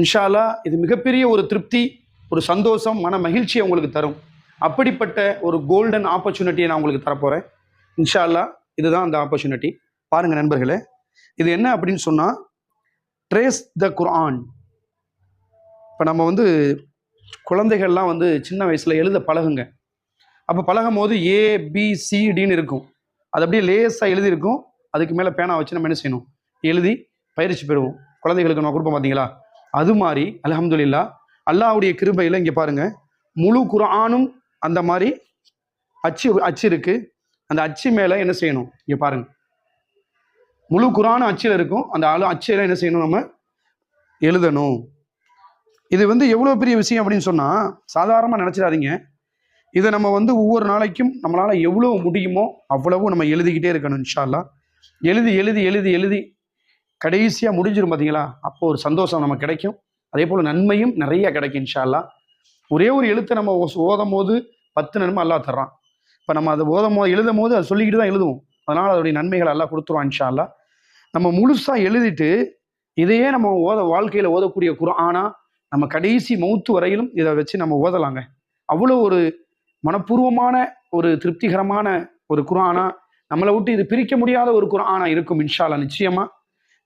இன்ஷாலா இது மிகப்பெரிய ஒரு திருப்தி ஒரு சந்தோஷம் மன மகிழ்ச்சியை உங்களுக்கு தரும். அப்படிப்பட்ட ஒரு கோல்டன் ஆப்பர்ச்சுனிட்டியை நான் உங்களுக்கு தரப்போகிறேன் இன்ஷால்லா இதுதான் அந்த ஆப்பர்ச்சுனிட்டி பாருங்கள் நண்பர்களே இது என்ன அப்படின்னு சொன்னால் ட்ரேஸ் த குர்ஆன் இப்போ நம்ம வந்து குழந்தைகள்லாம் வந்து சின்ன வயசில் எழுத பழகுங்க. அப்போ பழகும் போது ஏ பி சிடின்னு இருக்கும். அது அப்படியே லேசாக எழுதியிருக்கும். அதுக்கு மேலே பேனா வச்சு நம்ம என்ன செய்யணும்? எழுதி பயிற்சி பெறுவோம். குழந்தைகளுக்கு நம்ம கொடுப்போம் பார்த்தீங்களா அது மாதிரி அல்ஹம்துலில்லாஹ் அல்லாஹ்வுடைய கிருபையில் இங்கே பாருங்க முழு குரானும் அந்த மாதிரி அச்சு அச்சு இருக்கு. அந்த அச்சு மேலே என்ன செய்யணும்? இங்கே பாருங்க. முழு குரானும் அச்சில் இருக்கும். அந்த அழு அச்சில் என்ன செய்யணும் நம்ம? எழுதணும். இது வந்து எவ்வளோ பெரிய விஷயம் அப்படின்னு சொன்னால் சாதாரணமாக நினச்சிடாதீங்க. இதை நம்ம வந்து ஒவ்வொரு நாளைக்கும் நம்மளால் எவ்வளோ முடியுமோ அவ்வளவும் நம்ம எழுதிக்கிட்டே இருக்கணும் இன்ஷா எழுதி எழுதி எழுதி எழுதி கடைசியாக முடிஞ்சிடும் பார்த்தீங்களா அப்போ ஒரு சந்தோஷம் நமக்கு கிடைக்கும். அதே போல் நன்மையும் நிறைய கிடைக்கும் இன்ஷால்லா ஒரே ஒரு எழுத்தை நம்ம ஓதும் போது பத்து நன்மை அல்லாஹ் தர்றான். இப்போ நம்ம அதை ஓதும் போது எழுதும் போது அதை சொல்லிக்கிட்டு தான் எழுதுவோம். அதனால் அதோடைய நன்மைகள் எல்லாம் கொடுத்துருவான் இன்ஷால்லா நம்ம முழுசாக எழுதிட்டு இதையே நம்ம ஓத வாழ்க்கையில் ஓதக்கூடிய குர்ஆனா நம்ம கடைசி மௌத்து வரையிலும் இதை வச்சு நம்ம ஓதலாங்க. அவ்வளோ ஒரு மனப்பூர்வமான ஒரு திருப்திகரமான ஒரு குர்ஆனா நம்மளை விட்டு இது பிரிக்க முடியாத ஒரு குர்ஆனா இருக்கும் இன்ஷால்லா நிச்சயமாக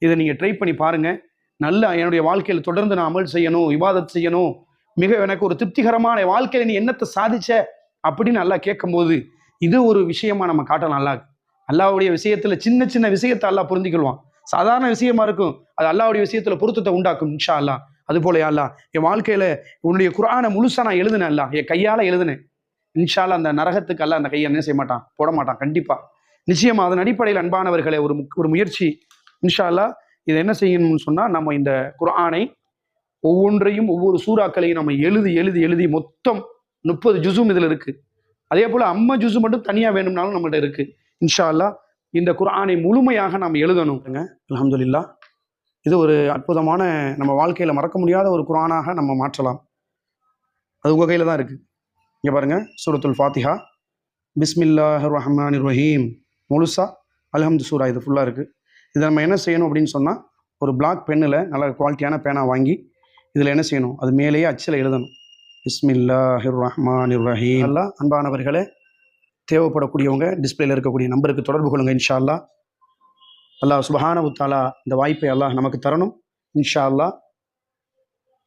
இதை நீங்கள் ட்ரை பண்ணி பாருங்கள் நல்ல என்னுடைய வாழ்க்கையில் தொடர்ந்து நான் அமல் செய்யணும் இபாதத் செய்யணும். மிக எனக்கு ஒரு திருப்திகரமான வாழ்க்கையில் நீ என்னத்தை சாதிச்ச அப்படின்னு நல்லா கேட்கும்போது இது ஒரு விஷயமா நம்ம காட்டலாம். அல்லாஹ் அல்லாவுடைய விஷயத்தில் சின்ன சின்ன விஷயத்தை அல்லா புரிஞ்சுக்கொள்வான். சாதாரண விஷயமா இருக்கும். அது அல்லாவுடைய விஷயத்தில் பொருத்தத்தை உண்டாக்கும் இன்ஷா அல்லா அது போல அல்லா என் வாழ்க்கையில் உன்னுடைய குரானை முழுசாக நான் எழுதினேன் அல்லா என் கையால் எழுதினேன். இன்ஷா அந்த நரகத்துக்கு அல்ல அந்த கையை என்ன செய்ய மாட்டான்? போட மாட்டான். கண்டிப்பாக நிச்சயமாக அதன் அடிப்படையில் அன்பானவர்களே ஒரு ஒரு முயற்சி இன்ஷா இதை என்ன செய்யணும்னு சொன்னால் நம்ம இந்த குரானை ஒவ்வொன்றையும் ஒவ்வொரு சூறாக்களையும் நம்ம எழுதி எழுதி எழுதி மொத்தம் முப்பது ஜுசும் இதில் இருக்குது அதே போல் அம்மா ஜுசு மட்டும் தனியாக வேணும்னாலும் நம்மகிட்ட இருக்குது இன்ஷா அல்லாஹ் இந்த குரானை முழுமையாக நாம் எழுதணும். அலமதுல்லா இது ஒரு அற்புதமான நம்ம வாழ்க்கையில் மறக்க முடியாத ஒரு குரானாக நம்ம மாற்றலாம். அது உங்கள் கையில் தான் இருக்குது இங்கே பாருங்க சூரத்துல் ஃபாத்திஹா. பிஸ்மில்லாஹ் ரஹ்மான் ரஹீம். முழுசா அல்ஹம்து சூரா இது ஃபுல்லாக இருக்குது இதை நம்ம என்ன செய்யணும் அப்படின்னு சொன்னால் ஒரு பிளாக் பென்னில் நல்ல குவாலிட்டியான பேனா வாங்கி இதில் என்ன செய்யணும்? அது மேலேயே அச்சில் எழுதணும். பிஸ்மில்லாஹிர் ரஹ்மானிர் ரஹீம் எல்லாம் அன்பானவர்களே தேவைப்படக்கூடியவங்க டிஸ்பிளேல இருக்கக்கூடிய நம்பருக்கு தொடர்பு கொள்ளுங்க இன்ஷா அல்லாஹ் அல்லாஹ் சுபஹானஹு தஆலா இந்த வாய்ப்பை அல்லாஹ் நமக்கு தரணும் இன்ஷா அல்லாஹ்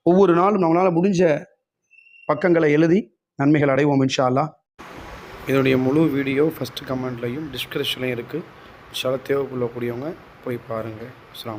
ஒவ்வொரு நாளும் நம்மளால் முடிஞ்ச பக்கங்களை எழுதி நன்மைகள் அடைவோம் இன்ஷா அல்லா இதனுடைய முழு வீடியோ ஃபஸ்ட்டு கமெண்ட்லையும் டிஸ்கிரிப்ஷன்லையும் இருக்குது இன்ஷால்லா தேவைப்படக்கூடியவங்க போய் பாருங்கள் அஸ்லாம்